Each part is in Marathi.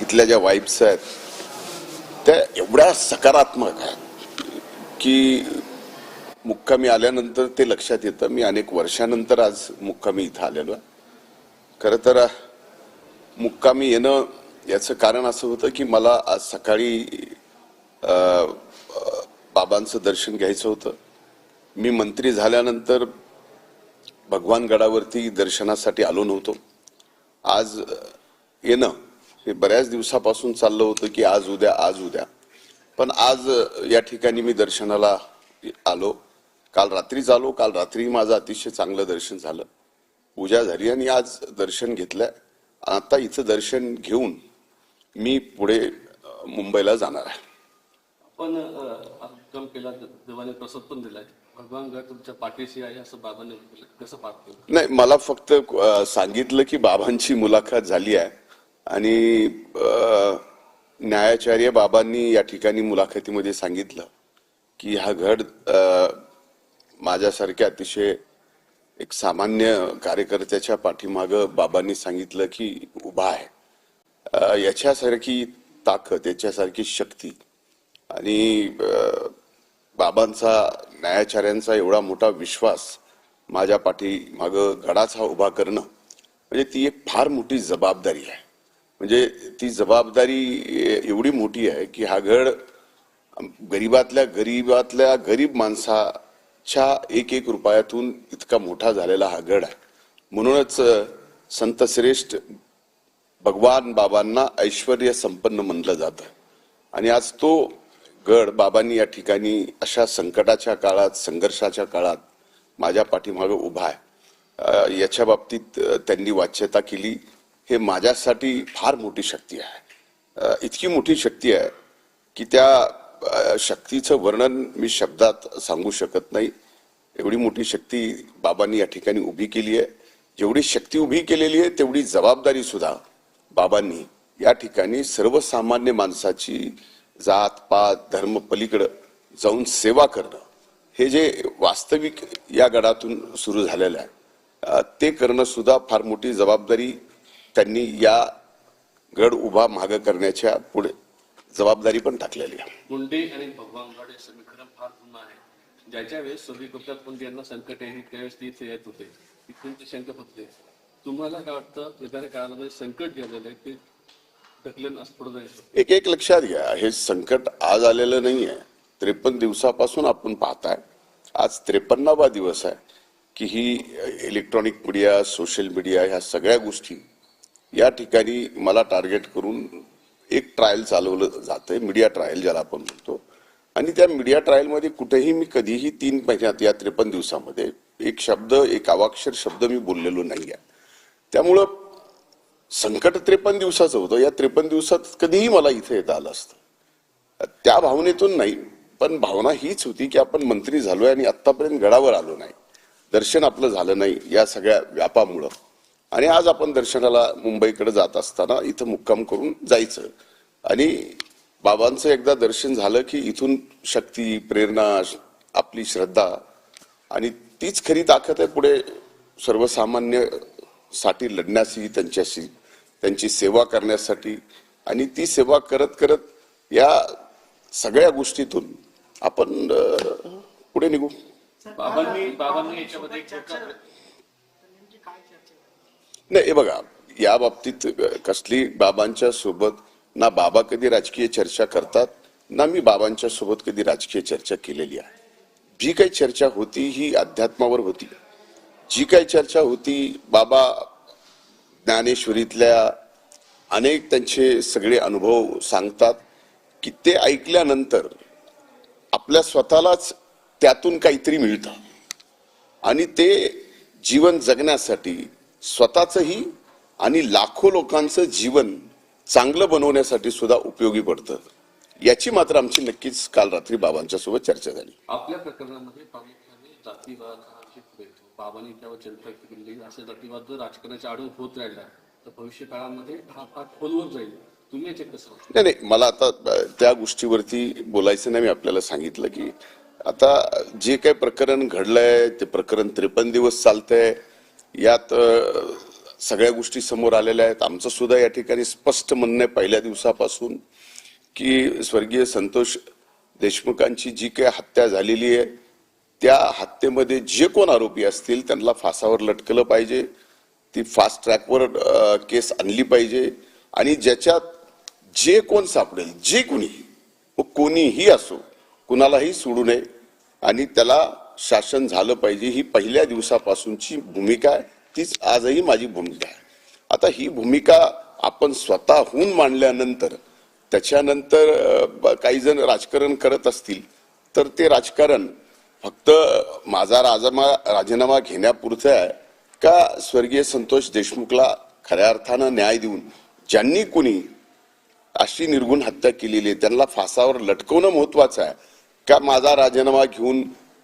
इथल्या ज्या वाईब्स आहेत त्या एवढ्या सकारात्मक आहेत की मुक्कामी आल्यानंतर ते लक्षात येतं. मी अनेक वर्षानंतर आज मुक्कामी इथं आलेलो आहे. खरं तर मुक्कामी येणं याचं कारण असं होतं की मला आज सकाळी बाबांचं दर्शन घ्यायचं होतं. मी मंत्री झाल्यानंतर भगवानगडावरती दर्शनासाठी आलो नव्हतो. आज येणं हे बऱ्याच दिवसापासून चाललं होतं की आज उद्या आज उद्या. पण आज या ठिकाणी मी दर्शनाला आलो. काल रात्रीच आलो. काल रात्री माझं अतिशय चांगलं दर्शन झालं. पूजा झाली आणि आज दर्शन घेतलंय. आता इथं दर्शन घेऊन मी पुढे मुंबईला जाणार आहे. पण उपक्रम केला देवाने प्रसाद पण दिलाय. भगवान गड तुमच्या पाठीशी आहे असं बाबांनी. कसं नाही मला फक्त सांगितलं की बाबांची मुलाखत झाली आहे. आणि न्यायाचार्य बाबांनी या ठिकाणी मुलाखतीमध्ये सांगितलं की हा घड माझ्यासारख्या अतिशय एक सामान्य कार्यकर्त्याच्या पाठीमाग बाबांनी सांगितलं की उभा आहे. याच्यासारखी ताकद याच्यासारखी शक्ती आणि बाबांचा न्यायाचार्यांचा एवढा मोठा विश्वास माझ्या पाठीमाग गडाचा उभा करणं म्हणजे ती एक फार मोठी जबाबदारी आहे. म्हणजे ती जबाबदारी एवढी मोठी आहे की हा गड गरीबातल्या गरीबातल्या गरीब माणसाच्या एक एक रुपयातून इतका मोठा झालेला हा गड आहे. म्हणूनच संत श्रेष्ठ भगवान बाबांना ऐश्वर संपन्न म्हणलं जातं. आणि आज तो गड बाबांनी या ठिकाणी अशा संकटाच्या काळात संघर्षाच्या काळात माझ्या पाठीमागे उभा आहे. याच्या बाबतीत त्यांनी वाच्यता केली. हे माझ्यासाठी फार मोठी शक्ती आहे. इतकी मोठी शक्ती आहे की त्या शक्तीचं वर्णन मी शब्दात सांगू शकत नाही. एवढी मोठी शक्ती बाबांनी या ठिकाणी उभी केली आहे. जेवढी शक्ती उभी केलेली आहे तेवढी जबाबदारी सुद्धा बाबांनी या ठिकाणी सर्वसामान्य माणसाची जात पात धर्म पलीकडं जाऊन सेवा करणं हे जे वास्तविक या गडातून सुरू झालेलं आहे ते करणं सुद्धा फार मोठी जबाबदारी त्यांनी या गड उभा माग करण्याच्या पुढे जबाबदारी पण टाकलेली आहे. मुंडे आणि भगवान गड समीकरण फार जुनं आहे. ज्याच्या वेळेस सोबी गुप्तात पण ज्यांना संकट आहे त्यावेळेस ते इथे येत होते. शंका होते तुम्हाला काय वाटतं येणाऱ्या काळामध्ये संकट जे आलेलं आहे ते एक एक लक्षात घ्या. हे संकट आज आलेलं नाहीये. त्रेपन्न दिवसापासून आपण पाहताय. आज त्रेपन्नावा दिवस आहे की ही इलेक्ट्रॉनिक मीडिया सोशल मीडिया ह्या सगळ्या गोष्टी या ठिकाणी मला टार्गेट करून एक ट्रायल चालवलं जातंय मीडिया ट्रायल ज्याला आपण म्हणतो. आणि त्या मीडिया ट्रायलमध्ये कुठेही मी कधीही तीन महिन्यात या त्रेपन्न दिवसामध्ये एक शब्द एक अवाक्षर शब्द मी बोललेलो नाही आहे त्यामुळं संकट त्रेपन्न दिवसाचं होतं. या त्रेपन्न दिवसात कधीही मला इथे येता आलं असतं. त्या भावनेतून नाही पण भावना हीच होती की आपण मंत्री झालोय आणि आतापर्यंत गडावर आलो नाही. दर्शन आपलं झालं नाही या सगळ्या व्यापामुळं. आणि आज आपण दर्शनाला मुंबईकडे जात असताना इथं मुक्काम करून जायचं. आणि बाबांचं एकदा दर्शन झालं की इथून शक्ती प्रेरणा आपली श्रद्धा आणि तीच खरी ताकद आहे पुढे सर्वसामान्यसाठी लढण्याची त्यांच्याशी त्यांची सेवा करण्यासाठी. आणि ती सेवा करत करत या सगळ्या गोष्टीतून आपण पुढे निघू. बाबांनी बाबांनी याच्यामध्ये नाही हे बघा या बाबतीत कसली बाबांच्या सोबत ना बाबा कधी राजकीय चर्चा करतात ना मी बाबांच्या सोबत कधी राजकीय चर्चा केलेली आहे. जी काही चर्चा होती ही अध्यात्मावर होती. जी काही चर्चा होती बाबा ज्ञानेश्वरीतल्या अनेक त्यांचे सगळे अनुभव सांगतात की ते ऐकल्यानंतर आपल्या स्वतःलाच त्यातून काहीतरी मिळतं. आणि ते जीवन जगण्यासाठी स्वतःचंही आणि लाखो लोकांचं जीवन चांगलं बनवण्यासाठी सुद्धा उपयोगी पडतं. याची मात्र आमची नक्कीच काल रात्री बाबांच्या सोबत चर्चा झाली. आपल्या प्रकरणामध्ये प्रामुख्याने जातीवाद बाबांनी त्यावर चर्चा केली. असे जातीवाद जर राजकारणाच्या आडून होत राहिला तर भविष्य काळामध्ये हा फार खोलवर जाईल. तुम्ही याचे कसं? नाही नाही मला आता त्या गोष्टीवरती बोलायचं नाही. मी आपल्याला सांगितलं की आता जे काही प्रकरण घडलंय ते प्रकरण त्रेपन्न दिवस चालतंय. यात सगळ्या गोष्टी समोर आलेल्या आहेत. आमचं सुद्धा या ठिकाणी स्पष्ट म्हणणं आहे पहिल्या दिवसापासून की स्वर्गीय संतोष देशमुखांची जी काही हत्या झालेली आहे त्या हत्येमध्ये जे कोण आरोपी असतील त्यांना फासावर लटकलं पाहिजे. ती फास्ट ट्रॅकवर केस आणली पाहिजे. आणि ज्याच्यात जे कोण सापडेल जे कोणी कोणीही असो कुणालाही सोडू नये. आणि त्याला शासन झालं पाहिजे ही पहिल्या दिवसापासूनची भूमिका आहे. तीच आजही माझी भूमिका आहे. आता ही भूमिका आपण स्वतःहून मांडल्यानंतर त्याच्यानंतर ब- काही जण राजकारण करत असतील तर ते राजकारण फक्त माझा राजमा राजीनामा घेण्यापुरतं आहे का स्वर्गीय संतोष देशमुखला खऱ्या अर्थानं न्याय देऊन ज्यांनी कुणी अशी निर्गुण हत्या केलेली आहे त्यांना फासावर लटकवणं महत्वाचं आहे? का माझा राजीनामा घेऊन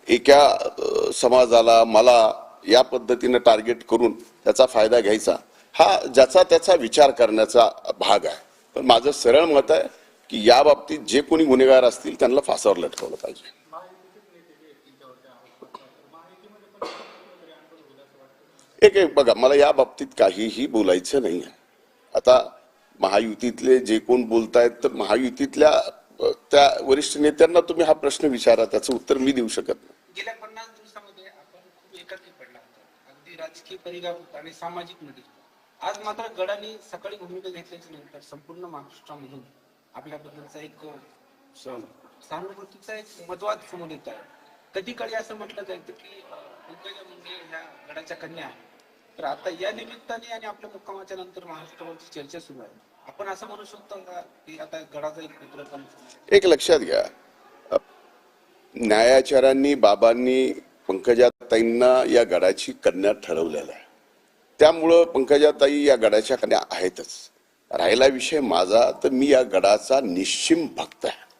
एका समाजाला मला या पद्धतीनं टार्गेट करून त्याचा फायदा घ्यायचा हा ज्याचा त्याचा विचार करण्याचा भाग आहे. पण माझं सरळ मत आहे की या बाबतीत जे कोणी गुन्हेगार असतील त्यांना फासावर लटकवलं पाहिजे. एक एक बघा मला या बाबतीत काहीही बोलायचं नाही आहे आता महायुतीतले जे कोण बोलतायत तर महायुतीतल्या त्या वरिष्ठ नेत्यांना तुम्ही हा प्रश्न विचारा त्याचं उत्तर मी देऊ शकत नाही. गेल्या पन्नास दिवसामध्ये आपण खूप एकाकी पडला होता. अगदी राजकीय परिघात आणि सामाजिकमध्ये आज मात्र गडाने सकाळी भूमिका घेतल्याच्या नंतर संपूर्ण महाराष्ट्रामधून आपल्याबद्दलचा एक सहानुभूतीचा एक मतवाद समोर येत आहे. कधी काळी असं म्हटलं जायचं की पंकजा मुंडे ह्या गडाच्या कन्या आहेत. तर आता या निमित्ताने आणि आपल्या मुक्कामाच्या नंतर महाराष्ट्रावरची चर्चा सुरू आहे. आपण असं म्हणू शकतो का की आता गडाचा एक पुत्र एक लक्षात घ्या. न्यायाचारांनी न्यायाचार्यांनी बाबांनी पंकजाताईंना या गडाची कन्या ठरवलेलं आहे त्यामुळं पंकजाताई या गडाच्या कन्या आहेतच. राहिला विषय माझा तर मी या गडाचा निश्चिम भक्त आहे.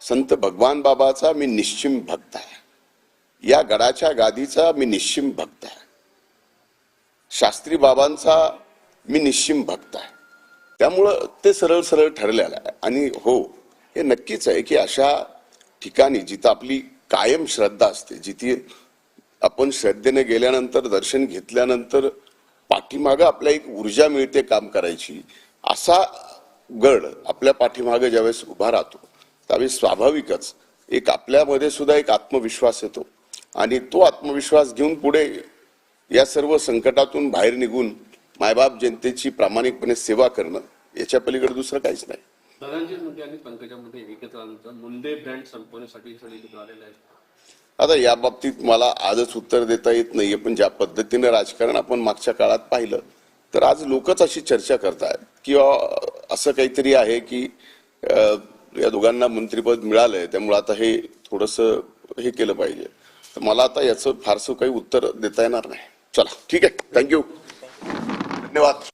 संत भगवान बाबाचा मी निश्चिम भक्त आहे. या गडाच्या गादीचा मी निश्चिम भक्त आहे. शास्त्री बाबांचा मी निश्चिम भक्त आहे. त्यामुळं ते सरळ सरळ ठरलेलं आहे. आणि हो हे नक्कीच आहे की अशा ठिकाणी जिथं आपली कायम श्रद्धा असते जिथे आपण श्रद्धेने गेल्यानंतर दर्शन घेतल्यानंतर पाठीमागं आपल्या एक ऊर्जा मिळते काम करायची. असा गड आपल्या पाठीमागं ज्यावेळेस उभा राहतो त्यावेळेस स्वाभाविकच एक आपल्यामध्ये सुद्धा एक आत्मविश्वास येतो. आणि तो आत्मविश्वास घेऊन पुढे या सर्व संकटातून बाहेर निघून मायबाप जनतेची प्रामाणिकपणे सेवा करणं याच्या पलीकडे दुसरं काहीच नाही. धनंजय मुंडे आणि पंकजा मुंडे एकत्र आल्यानंतर मुंडे ब्रँड संपवण्यासाठी हे सगळे एकत्र आलेले आहेत. आता या बाबतीत मला आजच उत्तर देता येत नाहीये पण ज्या पद्धतीने राजकारण आपण मागच्या काळात पाहिलं तर आज लोकच अशी चर्चा करतायत. किंवा असं काहीतरी आहे की या दोघांना मंत्रीपद मिळालंय त्यामुळे आता हे थोडस हे केलं पाहिजे. तर मला आता याचं फारसं काही उत्तर देता येणार नाही. चला ठीक आहे. थँक्यू धन्यवाद.